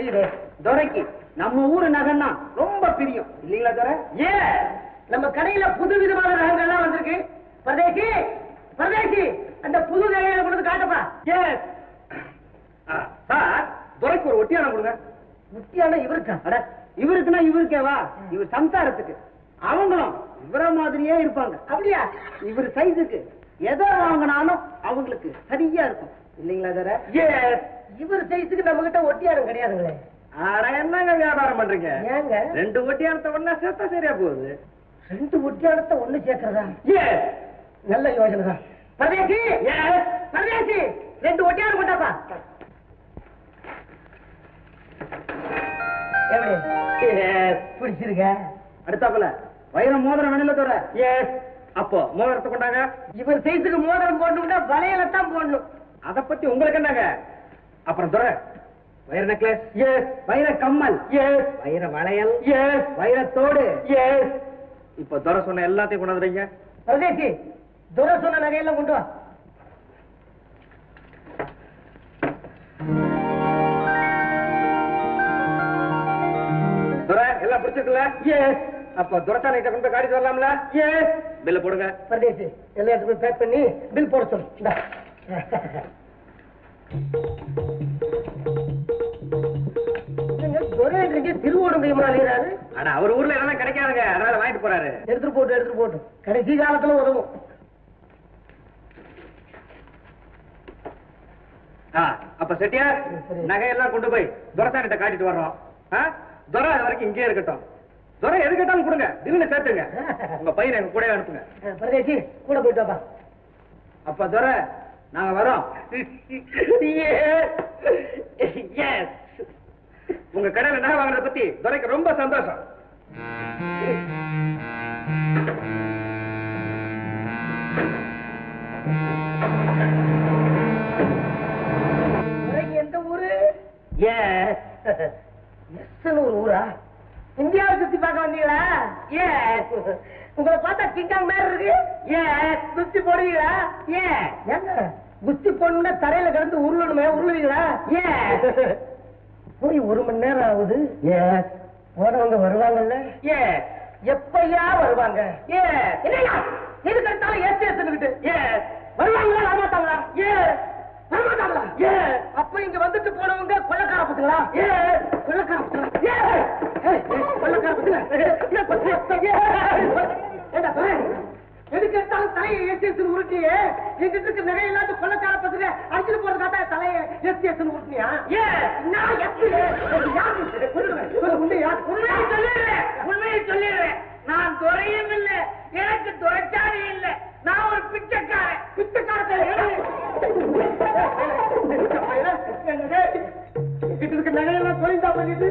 தெரியுது. துரைக்கு நம்ம ஊரு நகைன்னா ரொம்ப பிரியம். இல்லீங்களா துரை? ஏ நம்ம கடையில புது விதமான ரகங்கள்லாம் வந்திருக்கு. பரதேசி பரதேசி அந்த புது நகைகளை கொண்டு காட்டப்பா. எஸ் சார் துரைக்கு ஒரு ஒட்டியானம் கொடுங்க. முக்கியான இவருக்கா? அட இவருக்குன்னா இவருக்கேவா இவர் சம்சாரத்துக்கு. அவங்களும் இவர மாதிரியே இருப்பாங்க. அப்படியா? இவர் சைஸுக்கு. எதை வாங்கினாலும் அவங்களுக்கு சரியா இருக்கும். இல்லைங்களா துரை? எஸ் இவர் சைஸுக்கு நம்ம கிட்ட ஒட்டியாரம் கிடையாதுங்களே. அட என்னங்க வியாபாரம் பண்றீங்க? ஏங்க? ரெண்டு ஒட்டியானத்தை ஒண்ணா சேர்த்தா சரியா போகுது. ரெண்டு ஒட்டியானத்தை ஒண்ணு சேர்க்கறதா? எஸ் நல்ல யோசனை தான். பரதேசி! பரதேசி! ரெண்டு ஒட்டியாரம் கொண்டாப்பா. எப்படி? பிடிச்சிருக்க? அடுத்தாப்புல வைரம் மோதிரம் வேணும்ல தவிர எஸ் அப்போ மோதிரத்தை கொண்டாங்க? இவர் சைஸுக்கு மோதிரம் போடணும்னா வளையல தான் போடணும். அத பத்தி உங்களுக்கு என்னங்க? அப்புறம் துரை வைர நெக்லஸ் எஸ் வைர கம்மல். எஸ் வைர வளையல். எஸ் வைரத்தோடு எஸ் இப்ப துரை சொன்ன எல்லாத்தையும் கொண்டாந்துறீங்க பரதேசி துரை சொன்ன நகையெல்லாம் கொண்டு வா. துரை எல்லாம் பிடிச்சிருக்குல்ல? எஸ் அப்ப கிட்ட கொண்டு காட்டிட்டு வரலாம்ல? எஸ் பில்ல போடுங்க. பரதேசி போய் பேக் பண்ணி பில் போட சொல்லு. துரைன்றீங்க திருவோணம் அழிகிறாரு ஆனா அவர் ஊர்ல எல்லாம் கிடைக்காதுங்க. அதனால வாங்கிட்டு போறாரு. எடுத்துட்டு போட்டு எடுத்துட்டு போட்டு. கடைசி காலத்துல உதவும். அப்ப செட்டியார். நகையெல்லாம் கொண்டு போய் துரைசானிட்ட காட்டிட்டு வர்றோம்? துரை அது வரைக்கும் இங்கே இருக்கட்டும். துரை எது கேட்டாலும் கொடுங்க. திடீர்னு சேர்த்துங்க. உங்க பையனை எங்க கூட அனுப்புங்க. பரதேசி கூட போயிட்டு வாப்பா. அப்ப துரை நாங்க வரோம். Yes. உங்க கடையில நகை வாங்குறத பத்தி துரைக்கு ரொம்ப சந்தோஷம். எந்த ஊரு? எஸ்ன்னு ஒரு ஊரா? இந்தியாவை சுத்தி பார்க்க வந்தீங்களா? ஏ. உங்களை பார்த்தா கிங்காங் மாதிரி இருக்கு. ஏ. குஸ்தி போடுவீங்களா? ஏ. ஏங்க குஸ்தி போடணும்னா தரையில கிடந்து உருளணுமே உருளுவீங்களா? ஏ. போய் ஒரு மணி நேரம் ஆகுது. ஏ போனவங்க வருவாங்கல்ல? ஏ எப்பயா வருவாங்க? ஏ என்னையா? எதுக்கு எடுத்தாலும் ஏசி எடுத்துக்கிட்டு ஏ வருவாங்களா வரமாட்டாங்களா? ஏ வரமாட்டாங்களா? ஏ அப்ப இங்க வந்துட்டு போனவங்க கொள்ளக்கார பசங்களா? ஏ கொள்ளக்கார பசங்களா? ஏ கொள்ளக்கார பசங்களா ஏ, பசங்க, ஏ, ஏண்டா, பாரு. எதுக்கு எடுத்தாலும் தலையை எஸ் எஸ் உருட்டியே? எங்கிட்ட இருக்க நிறைய இல்லாத கொள்ளக்கார பசங்க அடிச்சுட்டு போறதுக்காக தலையை எஸ் எஸ் உருட்டியா ஏ நான் யார்? உண்மையை சொல்லிடுறேன் உண்மையை சொல்லிடுறேன். நான் துறையும் இல்ல எனக்கு துறைச்சாரி இல்ல. நான் ஒரு பிச்சைக்காரன். நகையெல்லாம் போயிருந்தா பண்ணிட்டு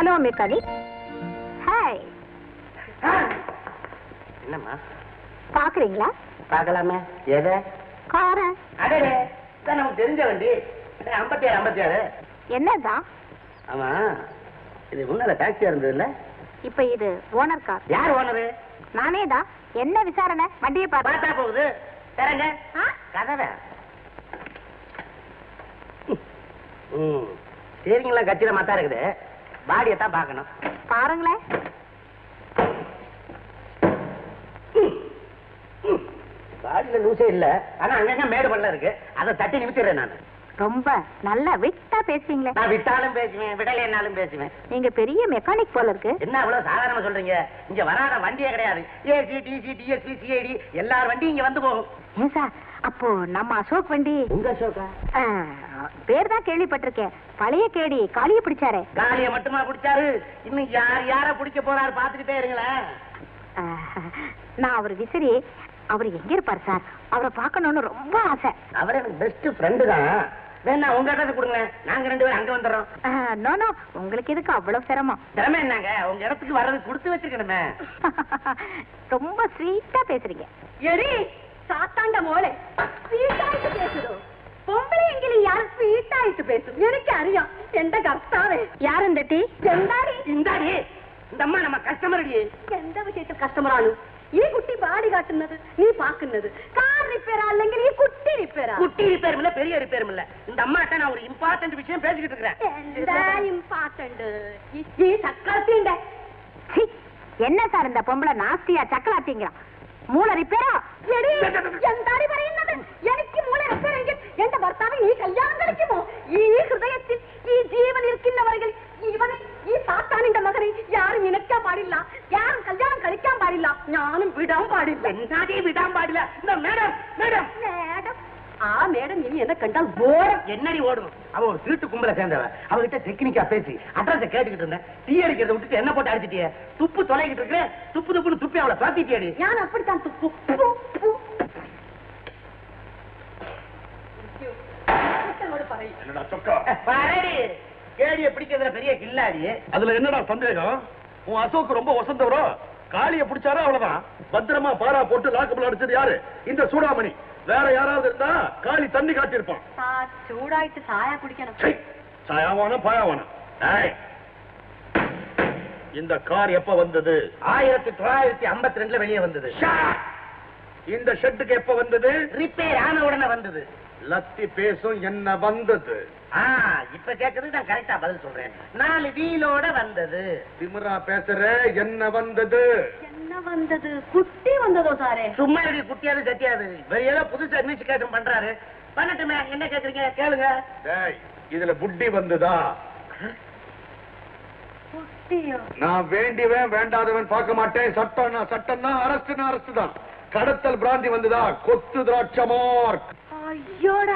ஹலோ மெக்கானிக் ஹாய் என்னம்மா? பாக்குறீங்களா பார்க்கலாமே. எதை? காரை. அடடே இதான் நமக்கு தெரிஞ்ச வண்டி. ஐம்பத்தி ஏழு ஐம்பத்தி ஏழு என்னதான்? ஆமா. இது முன்னால டாக்ஸியா இருந்தது இல்ல இப்ப இது ஓனர் கார். யார் ஓனரு? நானே தான் என்ன விசாரணை? வண்டியை பாரு பார்த்தா போகுது. தரங்க? கதவை. ம். சரிங்களா கச்சித மாத்தா இருக்குது. பாடியை தான் பார்க்கணும். பாருங்களேன் பாடியில லூசே இல்ல. ஆனா அங்கங்க மேடு பள்ளம் இருக்கு. அதை தட்டி நிமித்திடுறேன் நான். ரொம்ப நல்லா விட்டா பேசுறீங்களே நான் விட்டாலும் பேசுவேன் விடலைன்னாலும் பேசுவேன். நீங்க பெரிய மெக்கானிக் போல இருக்கு. என்ன அவ்வளவு சாதாரணமா சொல்றீங்க? இங்க வராத வண்டியே கிடையாது. ஏசி டிசி டிஎஸ்பி சிஐடி எல்லார் வண்டியும் இங்க வந்து போகும். ஏன் சார்? அப்போ நம்ம அசோக் வண்டி உங்க அசோகா? பேர் தான் கேள்விப்பட்டிருக்கேன். பழைய கேடி காளிய பிடிச்சாரே. காலிய மட்டுமா பிடிச்சாரு? இன்னும் யார் யார பிடிக்க போறாரு பாத்துக்கிட்டே இருங்களேன். நான் அவர் விசிறி அவர் எங்க இருப்பார் சார்? அவரை பார்க்கணும்னு ரொம்ப ஆசை. அவர் எனக்கு பெஸ்ட் ஃப்ரெண்டு தான். வேணா உங்க அட்ரஸ் கொடுங்க நாங்க ரெண்டு பேரும் அங்க வந்துடுறோம். நோ நோ உங்களுக்கு எதுக்கு அவ்வளவு சிரமம்? திறமை என்னங்க? உங்க இடத்துக்கு வர்றது கொடுத்து வச்சிருக்கணுமே. ரொம்ப ஸ்வீட்டா பேசுறீங்க. എടി சாத்தாண்ட மோளே സ്വീറ്റായിട്ട് പേശുതോ പൊമ്പളെങ്കിലും ഇയാൾ സ്വീറ്റായിട്ട് പേശും എനിക്കറിയാം എന്റെ കർത്താവേ യാരെന്തെ എന്താടി എന്താടി ഇതമ്മ നമ്മ കസ്റ്റമർ എന്താ വിഷയത്തിൽ കസ്റ്റമറാണ് ഈ കുട്ടി പാടി കാട്ടുന്നത് നീ പാക്കുന്നത് കാർ ரிப்பேரா അല്ലെങ്കിൽ ഈ കുട്ടി ரிப்பேரா குட்டி ரிப்பேரும் இல்ல பெரிய ரிப்பேரும் இல்ல இந்த அம்மாட்ட நான் ஒரு இம்பார்ட்டன்ட் விஷயம் பேசிக்கிட்டு എന്താ இருக்கிறேன் ഇമ്പോർട്ടന്റ് ഈ സക്കളത്തിന്റെ என்ன சார் இந்த பொம்பளை நாஸ்தியா சக்கலாத்திங்கிறான் മൂള റിപ്പേരാ എന്താണ് പറയുന്നത്? എനിക്ക് മൂള റിപ്പേറെങ്കിൽ എന്റെ ഭർത്താവ് കല്യാണം കളിക്കുമോ ഈ ഹൃദയത്തിൽ ഈ ജീവൻ ഇരിക്കുന്നവരിൽ ഇവനെ ഈ സാത്താനിന്റെ മകനെ യാരും നിനക്കാൻ പാടില്ല. യാരും കല്യാണം കളിക്കാൻ പാടില്ല. ഞാനും വിടാൻ പാടില്ല. എന്താ വിടാൻ പാടില്ല? മേഡം മേഡം ஆ மேடம் இனி என்ன கண்டால் ஓடும் என்னடி ஓடும் அவ ஒரு திருட்டு கும்பல சேர்ந்தவ. அவகிட்ட டெக்னிக்கா பேசி அட்ரஸ் கேட்டுக்கிட்டு இருந்தேன். டீ அடிக்கிறத விட்டுட்டு என்ன போட்டு அடிச்சிட்டிய? துப்பு தொலைகிட்டு இருக்க துப்பு துப்புன்னு துப்பி அவளை துரத்திட்டியடி ஞான் அப்படித்தான் துப்பு என்னடா பெரிய கில்லாடி. அதுல என்னடா சந்தேகம்? உன் அசோக் ரொம்ப வசந்தவரோ காளிய பிடிச்சாரோ அவ்வளவுதான். பத்திரமா பாரா போட்டு லாக்கப்ல அடிச்சது யாரு? இந்த சூடாமணி. வேற யாராவது இருந்தா காளி தண்ணி காட்டியிருப்பான். சார் சூடாயிட்டு சாயா குடிக்கணும். சாயாவானா பாயாவானா? இந்த கார் எப்ப வந்தது? ஆயிரத்தி தொள்ளாயிரத்தி ஐம்பத்தி ரெண்டுல வெளியே வந்தது. இந்த ஷெட்டுக்கு எப்ப வந்தது? ரிப்பேர் ஆன உடனே வந்தது. லத்தி பேசும் என்ன வந்தது? இப்ப கேக்குறது நான் கரெக்டா பதில் சொல்றேன். நாலு வீலோட வந்தது. திமுரா பேசுற என்ன வந்தது? என்ன வந்தது? குட்டி வந்ததோ சாரே? சும்மா இப்படி குட்டியாது சத்தியாது ஏதோ புதுசு அட்மினிஸ்ட்ரேஷன் பண்றாரு. பண்ணட்டுமே என்ன கேட்கறீங்க? கேளுங்க. இதுல புட்டி வந்துதா? நான் வேண்டிவேன் வேண்டாதவன் பார்க்க மாட்டேன். சட்டம் சட்டம்னா அரசுன்னா அரசு தான் கடத்தல் பிராந்தி வந்துதா? கொத்து திராட்சமார் ஐயோட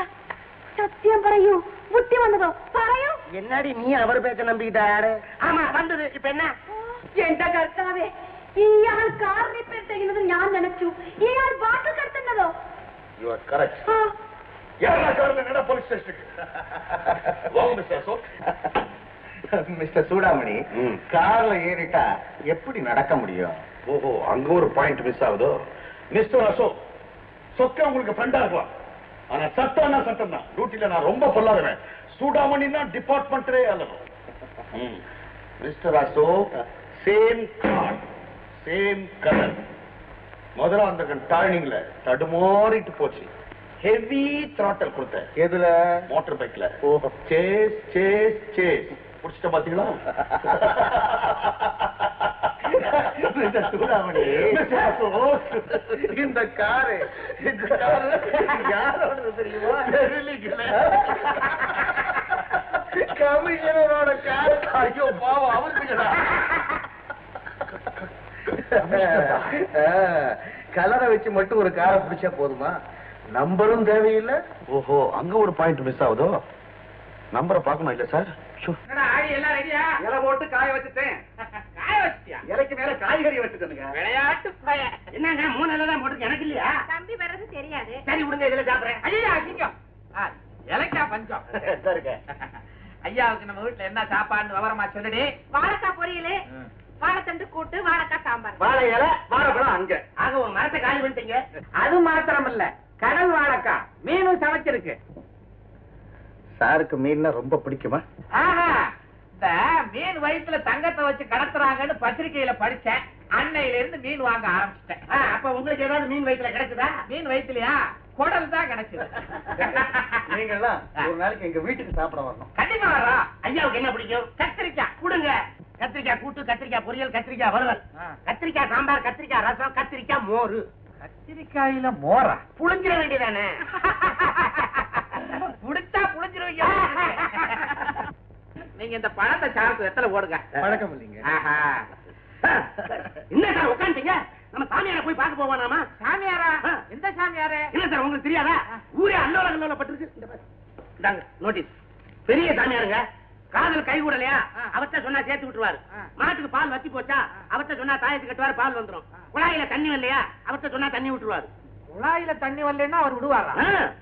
സത്യം പറയൂ കുട്ടി വന്നതോ പറയൂ என்னடி நீ அவர் பேச்ச நம்பிக்கிட்ட யாரு ஆமா வந்தது இப்ப என்ன എന്റെ കർത്താവേ ഇയാൾ കാർ റിപ്പയർ ചെയ്യുന്നത് ഞാൻ നനച്ചു ഇയാൾ വാക്ക് കടത്തുന്നതോ யூ ஆர் கரெக்ட் ആ, யாரா காரணம் என்ன போலீஸ் ஸ்டேஷனுக்கு வாங்க மிஸ்டர் அசோக் மிஸ்டர் சூடாமணி ம். கார்ல ஏறிட்டா எப்படி நடக்க முடியும் ஓஹோ அங்க ஒரு பாயிண்ட் மிஸ் ஆகுதோ மிஸ்டர் அசோக் சொக்க உங்களுக்கு ஃப்ரெண்டா இருக்கலாம் ஆனா சட்டம்னா சட்டம் தான் டியூட்டில நான் ரொம்ப பொல்லாதவன். சூடாமணின்னா டிபார்ட்மெண்ட்டே அல்லணும் mister Ashok same car same colour முதல்ல அந்த டர்னிங்ல தடுமாறிட்டு போச்சு. ஹெவி த்ராட்டல் கொடுத்தேன். எதுல? மோட்டார் பைக்ல ஓஹோ. சேஸ் சேஸ் சேஸ் புடிச்சிட்ட பாத்தீங்களா? மிஸ்டர் சூடாமணி மிஸ்டர் அசோக், இந்த காரு. இந்த காரு யாரோடது தெரியுமா? கமிஷனரோட காரு. ஐயோ பாவம் அவருக்குடா கலரை வச்சு மட்டும் ஒரு காரை பிடிச்சா போதுமா? நம்பரும் தேவையில்லை. ஓஹோ அங்க ஒரு பாயிண்ட் மிஸ் ஆகுதோ? நம்பரை பார்க்கணும் இல்ல சார் எல்லாம் ரெடியா இலை போட்டு காய வச்சுட்டேன். காய வச்சிட்டியா இலைக்கு மேல காய்கறி வச்சுட்டேனுங்க விளையாட்டு பய. என்னங்க மூணு இலை தான் போட்டு எனக்கு இல்லையா? தம்பி வர்றது தெரியாது. சரி விடுங்க இதுல சாப்பிடுறேன். ஐயா அசிங்கம். ஆ, இலைக்கா பஞ்சம். சரிங்க ஐயாவுக்கு நம்ம வீட்டுல என்ன சாப்பாடுன்னு விவரமா சொல்லுடி. வாழைக்காய் பொரியல் வாழைத்தண்டு கூட்டு வாழைக்காய் சாம்பார். வாழை இலை வாழைப்பழம் அங்க. ஆக ஒரு மரத்தை காலி பண்ணிட்டீங்க. அது மாத்திரம் இல்ல கடல் வாழைக்கா மீனும் சமைச்சிருக்கு. சாருக்கு மீன்னா ரொம்ப பிடிக்குமா? ஆஹா. இந்த மீன் வயித்துல தங்கத்தை வச்சு கடத்துறாங்கன்னு பத்திரிக்கையில படிச்சேன். அன்னையில இருந்து மீன் வாங்க ஆரம்பிச்சிட்டேன். அப்ப உங்களுக்கு ஏதாவது மீன் வயிற்றுல கிடைக்குதா? மீன் வயிற்றுலயா குடல் தான் கிடைச்சது. நீங்கெல்லாம் ஒரு நாளைக்கு எங்க வீட்டுக்கு சாப்பிட வரணும். கண்டிப்பா வரா ஐயாவுக்கு என்ன பிடிக்கும்? கத்திரிக்காய். கொடுங்க. கத்திரிக்காய் கூட்டு கத்திரிக்காய் பொரியல் கத்திரிக்காய் வறுவல். கத்திரிக்காய் சாம்பார் கத்திரிக்காய் ரசம் கத்திரிக்காய் மோரு. கத்திரிக்காயில மோரா? புளிஞ்சிட வேண்டியதானே புடிச்சா புடிச்சிருவீங்க நீங்க இந்த பழத்தை சாருக்கு எத்தனை போடுங்க? பழக்கம் இல்லைங்க. என்ன சார் உட்காந்துட்டீங்க நம்ம சாமியார போய் பார்க்க போவானாமா சாமியாரா? ஆ. எந்த சாமியாரு? என்ன சார் உங்களுக்கு தெரியாதா? ஊரே அல்லோல அல்லோல பட்டிருக்கு இந்த. இந்தாங்க நோட்டீஸ் பெரிய சாமியாருங்க. காதல் கை கூடலையா ஆ. அவர்ட்ட சொன்னா சேர்த்து விட்டுருவாரு. மாட்டுக்கு பால் வத்தி போச்சா? அவர்ட்ட சொன்னா தாயத்து கட்டுவாரு பால் வந்துரும். குழாயில தண்ணி வரலையா? அவர்ட்ட சொன்னா தண்ணி விட்டுருவாரு. குழாயில தண்ணி வரலன்னா அவர் விடுவாரா?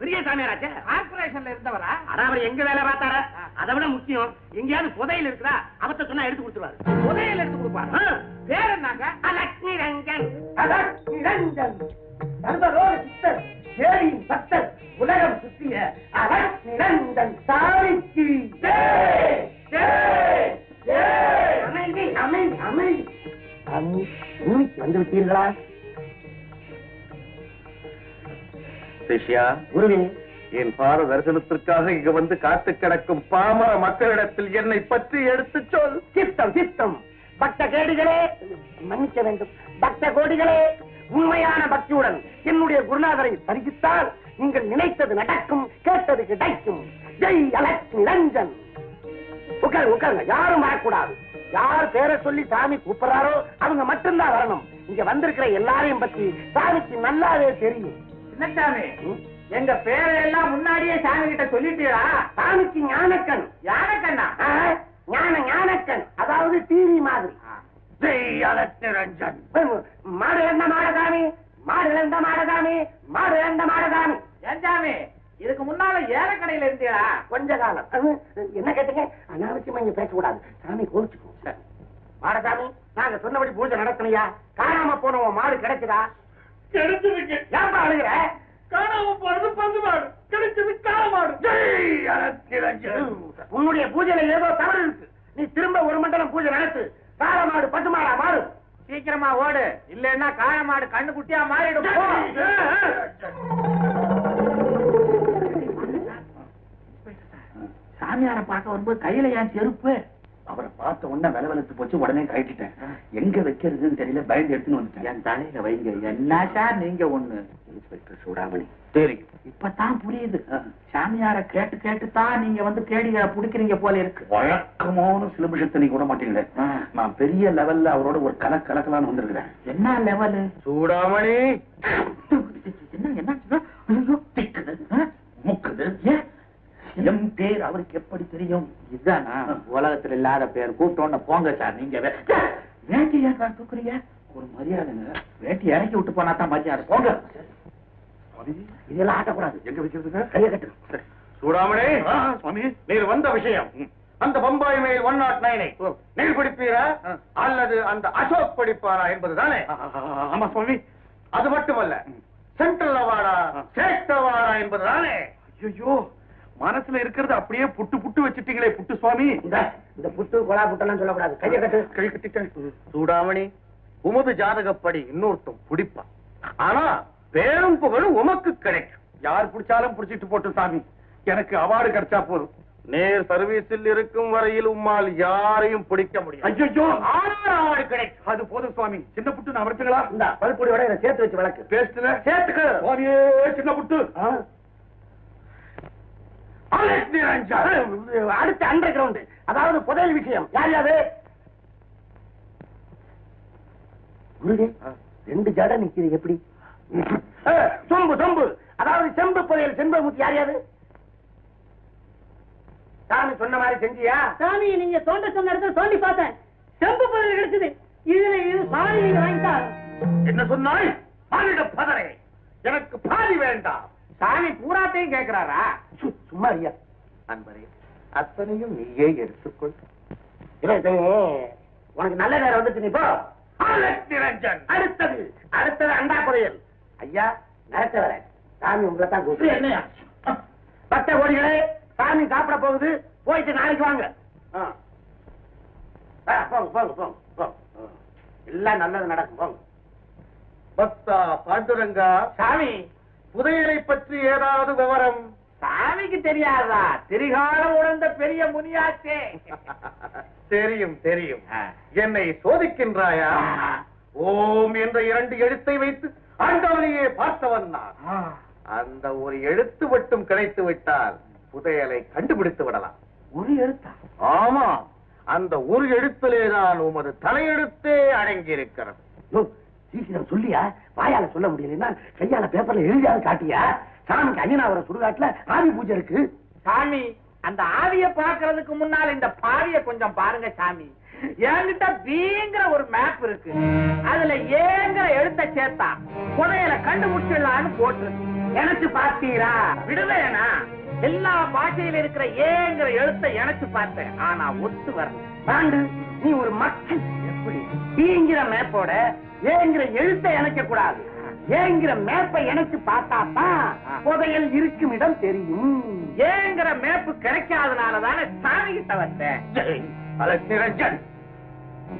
பெரிய சாமியாராச்சே. கார்பரேஷன்ல இருந்தவரா? அதான் அவர் எங்க வேலை பார்த்தார? அதை விட முக்கியம் எங்கேயாவது புதையில் இருக்குதா? அவர்த்த சொன்னா எடுத்து கொடுத்துருவாரு. புதையல் எடுத்து கொடுப்பாரு. பேர் என்னங்க? லட்சுமி ரஞ்சன் அதான் நிரஞ்சன் நண்பரோடு சித்தர் ஏரியின் பக்தர் உலகம் சுற்றிய ஜெய், ஜெய், ஜெய். அமைதி அமைதி அமைதி. சாமி சிஷ்யா குருவே என் பார தரிசனத்திற்காக இங்க வந்து காத்து கிடக்கும் பாமர மக்களிடத்தில் என்னை பற்றி எடுத்து சொல். சித்தம் சித்தம். பக்த கேடிகளே மன்னிக்க வேண்டும். பக்த கோடிகளே உண்மையான பக்தியுடன் என்னுடைய குருநாதரை தரிசித்தால் நீங்கள் நினைத்தது நடக்கும் கேட்டது கிடைக்கும். ஜெய் அலட்சுமி ரஞ்சன். உட்காருங்க உட்காருங்க. யாரும் வரக்கூடாது. யார் பேரை சொல்லி சாமி கூப்பிடுறாரோ அவங்க மட்டும்தான் வரணும். இங்க வந்திருக்கிற எல்லாரையும் பத்தி சாமிக்கு நல்லாவே தெரியும். சின்னசாமி எங்க பேரை எல்லாம் முன்னாடியே சாமி கிட்ட சொல்லிட்டீரா? சாமிக்கு ஞானக்கண். யானைக்கண்ணா ஞான ஞானக்கண். அதாவது டிவி மாதிரி. மாடு இழந்த மாடசாமி மாடு இழந்த மாடசாமி மாடு இழந்த மாடசாமி. ஏன் சாமி? இதுக்கு முன்னால ஏலக்கடையில இருந்தீரா? கொஞ்ச காலம். என்ன கேட்டீங்க? அனாவசியமா இங்க பேசக்கூடாது. சாமி கோவிச்சுக்கோ மாடசாமி நாங்க சொன்னபடி பூஜை நடத்தலையா காணாம போன உன் மாடு கிடைக்குதா கிடைச்சிருக்கு ஏன்பா அழுகிற? காணாம போறது பந்து மாடு. கிடைச்சது கால மாடு. உன்னுடைய பூஜையில ஏதோ தவறு இருக்கு. நீ திரும்ப ஒரு மண்டலம் பூஜை நடத்து. காள மாடு பசு மாடா மாடு. சீக்கிரமா ஓடு. இல்லன்னா காளை மாடு கண்ணு குட்டியா மாறிடும். சாமியார பார்க்க வரும்போது கையில ஏன் செருப்பு? அவரை பார்த்த உடனே வில வெளுத்து போச்சு உடனே கழட்டிட்டேன் எங்க வைக்கிறதுன்னு தெரியல பயந்து எடுத்துன்னு வந்துட்டேன் என் தலையில வைங்க என்ன சார் நீங்க ஒண்ணு இன்ஸ்பெக்டர் சூடாமணி தெரியும் இப்பதான் புரியுது சாமியார கேட்டு கேட்டு தான் நீங்க வந்து கேடிய புடிக்கிறீங்க போல இருக்கு வழக்கமான சிலபிஷத்தை நீங்க விட மாட்டீங்களே நான் பெரிய லெவல்ல அவரோட ஒரு கலக்கு கலக்கலான்னு வந்திருக்கிறேன் என்ன லெவலு சூடாமணி என்ன என்ன? முக்குது ஏன் எம் பேர் அவருக்கு எப்படி தெரியும்? இதுதானா? உலகத்துல இல்லாத பேர். கூப்பிட்டோன்னு போங்க சார் நீங்க வே- சார், வேட்டி ஏன் சார் தூக்குறீங்க? ஒரு மரியாதைங்க வேட்டி இறக்கி விட்டு போனா தான் மரியாதை. போங்க. இதெல்லாம் ஆட்டக்கூடாது. எங்க வைக்கிறதுங்க கையை கட்டு சூடாமணி. சுவாமி நீர் வந்த விஷயம். அந்த பம்பாய் மேல் ஒன் நாட் நைனை நீர் பிடிப்பீரா அல்லது அந்த அசோக் படிப்பாரா என்பதுதானே? ஆமா சுவாமி. அது மட்டுமல்ல சென்ட்ரல் அவார்டா ஸ்டேட் அவார்டா என்பதுதானே? ஐயோ மனசுல இருக்கிறது அப்படியே புட்டு புட்டு வச்சிட்டீங்களே புட்டு சுவாமி. இந்த இந்த புட்டு கொலா புட்டெல்லாம் சொல்லக்கூடாது. கையை கட்டு. கை கட்டிட்டேன். சூடாமணி உமது ஜாதகப்படி இன்னொருத்தம் பிடிப்பான். ஆனா பேரும் புகழும் உமக்கு கிடைக்கும். யார் பிடிச்சாலும் பிடிச்சிட்டு போட்டு சாமி. எனக்கு அவார்டு கிடைச்சா போதும். நேர் சர்வீஸில் இருக்கும் வரையில் உம்மால் யாரையும் பிடிக்க முடியும் ஐயோ அவார்டு கிடைக்கும். அது போதும் சுவாமி. சின்ன புட்டு நான் வரட்டுங்களா இந்த பல்பொடியோட இதை சேர்த்து வச்சு விளக்கு பேஸ்ட்ல சேர்த்துக்கு. சுவாமியே சின்ன புட்டு. அடுத்த அண்டர் கிரவுண்ட் அதாவது புதையல் விஷயம். யார் யாரு? குருவே, ரெண்டு ஜட நிக்குது எப்படி? சொம்பு சொம்பு. அதாவது செம்பு புதையல் செம்பமுத்தி யார் யாரு? சாமி சொன்ன மாதிரி செஞ்சியா? சாமி நீங்க தோண்ட சொன்ன இடத்துல தோண்டி பார்த்தேன். செம்பு பொருள் கிடைச்சது. இதுல இது சாமி நீங்க வாங்கிட்டா என்ன சொன்னாய்? மானிட பதரை எனக்கு பாதி வேண்டாம். சாமி பூராத்தையும் கேக்குறாரா சு- சும்மா ஐயா அன்பரே அத்தனையும் நீயே எடுத்துக்கொள். உனக்கு நல்ல நேரம் வந்துச்சு நீ போ. அடுத்தது அடுத்தது அண்டா புதையல் ஐயா நடத்த வர. சாமி உங்களை தான் கூப்பிடு. என்னையா? பக்த கோடிகளே சாமி சாப்பிட போகுது. போயிட்டு நாளைக்கு வாங்க. போங்க போங்க போங்க போங்க. எல்லாம் நல்லது நடக்கும் போங்க. பக்தா பாண்டுரங்கா. சாமி புதையலை பற்றி ஏதாவது விவரம்? சாமிக்கு தெரியாதா? திரிகாலம் உணர்ந்த பெரிய முனியாச்சே. தெரியும் தெரியும். என்னை சோதிக்கின்றாயா? ஓம் என்ற இரண்டு எழுத்தை வைத்து ஆண்டவனையே பார்த்தவன் நான். அந்த ஒரு எழுத்து மட்டும் கிடைத்து விட்டால் புதையலை கண்டுபிடித்து விடலாம். ஒரு எழுத்தா? ஆமா அந்த ஒரு எழுத்திலே தான் உமது தலையெழுத்தே அடங்கி இருக்கிறது யோ, சீக்கிரம் சொல்லியா? வாயால சொல்ல முடியலன்னா கையால பேப்பர்ல எழுதியாவது காட்டியா? சாமிக்கு அஞ்சனாவரம் சுடுகாட்டுல ஆவி பூஜை இருக்கு. சாமி அந்த ஆவிய பாக்குறதுக்கு முன்னால இந்த பாவிய கொஞ்சம் பாருங்க சாமி. என்கிட்ட பீங்கிற ஒரு மேப் இருக்கு. அதுல ஏங்கிற எழுத்த சேர்த்தா புதையல கண்டுபிடிச்சிடலான்னு போட்டு எனக்கு பாத்தீரா விடுவேனா எல்லா பாஷையில இருக்கிற ஏங்கிற எழுத்த எனக்கு பார்த்தேன். ஆனா ஒத்து வரல. பாண்டு நீ ஒரு மக்கள். எப்படி? பீங்கிற மேப்போட ஏங்கிற எழுத்த இணைக்க கூடாது. ஏங்கிற மேப்பை இணைச்சு பார்த்தா தான் புதையல் இருக்கும் இடம் தெரியும். ஏங்கிற மேப்பு கிடைக்காதனால தானே சாமி கிட்ட வந்தேன் நிரஞ்சன்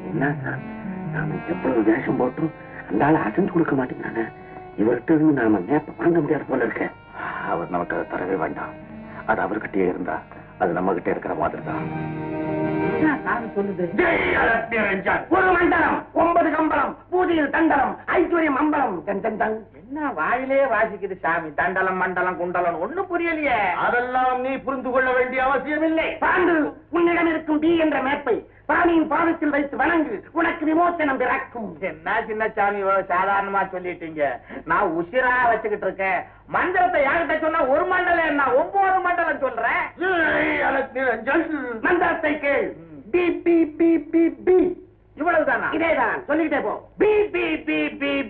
என்ன? சார் நாம எவ்வளவு வேஷம் போட்டும் அந்த ஆள் அசைஞ்சு கொடுக்க மாட்டேங்கிறானே இவர்கிட்ட இருந்து நாம மேப்ப வாங்க முடியாது போல இருக்க. அவர் நமக்கு அதை தரவே வேண்டாம். அது அவர்கிட்டயே இருந்தா அது நம்ம கிட்ட இருக்கிற மாதிரி தான் ஒன்பது கம்பளம் பூஜையில் தண்டலம் ஐஸ்வர்யம் அம்பலம் என்ன வாயிலே வாசிக்குது சாமி? தண்டலம் மண்டலம் குண்டலம் ஒண்ணு புரியலையே. அதெல்லாம் நீ புரிந்து கொள்ள வேண்டிய அவசியம் இல்லை பாண்டு உன்னிடம் இருக்கும் பி என்ற மேப்பை சாமியின் பாதத்தில் வைத்து வணங்கு. உனக்கு விமோச்சனம் பிறக்கும். என்ன சின்ன சாமி சாதாரணமா சொல்லிட்டீங்க? நான் உசிரா வச்சுக்கிட்டு இருக்கேன். மண்டலத்தை யார்கிட்ட சொன்னா ஒரு மண்டலம் என்ன? ஒன்பது மண்டலம் சொல்றேன். மந்திரத்தை கேள். பி பி பி பி பி. இவ்வளவுதானா? இதேதான். சொல்லிக்கிட்டே போ. பி பி பி பி